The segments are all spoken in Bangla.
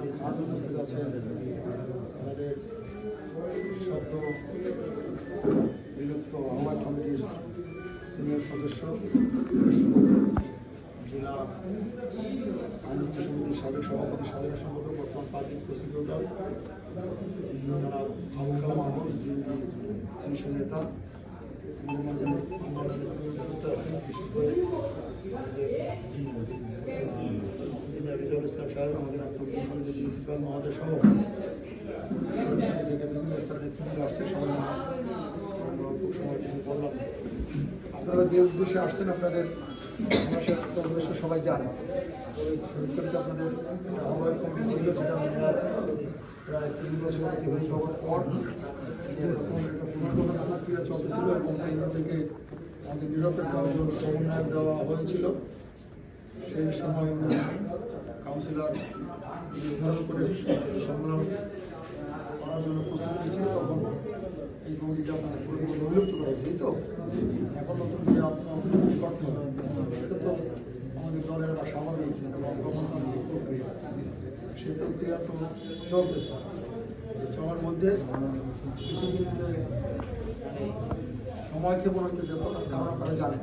আজ উপস্থিত আমাদের সদ্য বিলুপ্ত আহ্বান কমিটির সিনিয়র সদস্য জেলা আইনজীবী সমিতির সাবেক সভাপতি সাধারণ সম্পাদক বর্তমান পাবলিক প্রসিকিউটর জনাব আবুল শীর্ষ নেতা সাহেব আমাদের আত্মবিদ্যা কলেজের প্রিন্সিপাল মহোদয় সহ বিভিন্ন নেতৃত্ব আসছে সবাই অল্প সময় বললাম আপনারা যে উদ্দেশ্যে আসছেন, আপনাদের অবশ্য সবাই জানে। আপনাদের ছিল প্রায় তিন বছর অতিবাহিত হওয়ার পর পুনর্গঠন এবং কেন্দ্র থেকে আমাদের নিরপেক্ষ সমন্বয় দেওয়া হয়েছিল। সেই সময় উনি কাউন্সিলর নির্ধারণ করে সম্মেলন করার জন্য প্রস্তুত হয়েছিল তখন। এই কমিটিটা আপনার পরিপূর্ণ বিলুপ্ত করা হয়েছে এই তো? এখন নতুন করে করতে হবে? এটা তো আমাদের দলের একটা স্বাভাবিক এবং গণতান্ত্রিক প্রক্রিয়া। সেই প্রক্রিয়া তো চলতেছে। চলার মধ্যে কিছুদিন যে সময় ক্ষেপণ হইতেছে তার কারণ আপনারা জানেন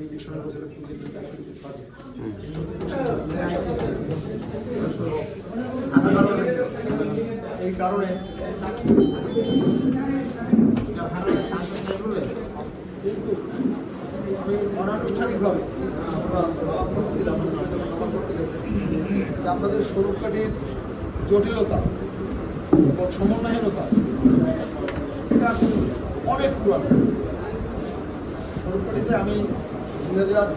অ্যাক্টিভিটি থাকে এই পড়তে গেছে আপনাদের স্বরূপকাঠির জটিলতা সমন্বয়হীনতা এটা অনেক পুরানো স্বরূপকাঠিতে আমি দুই হাজার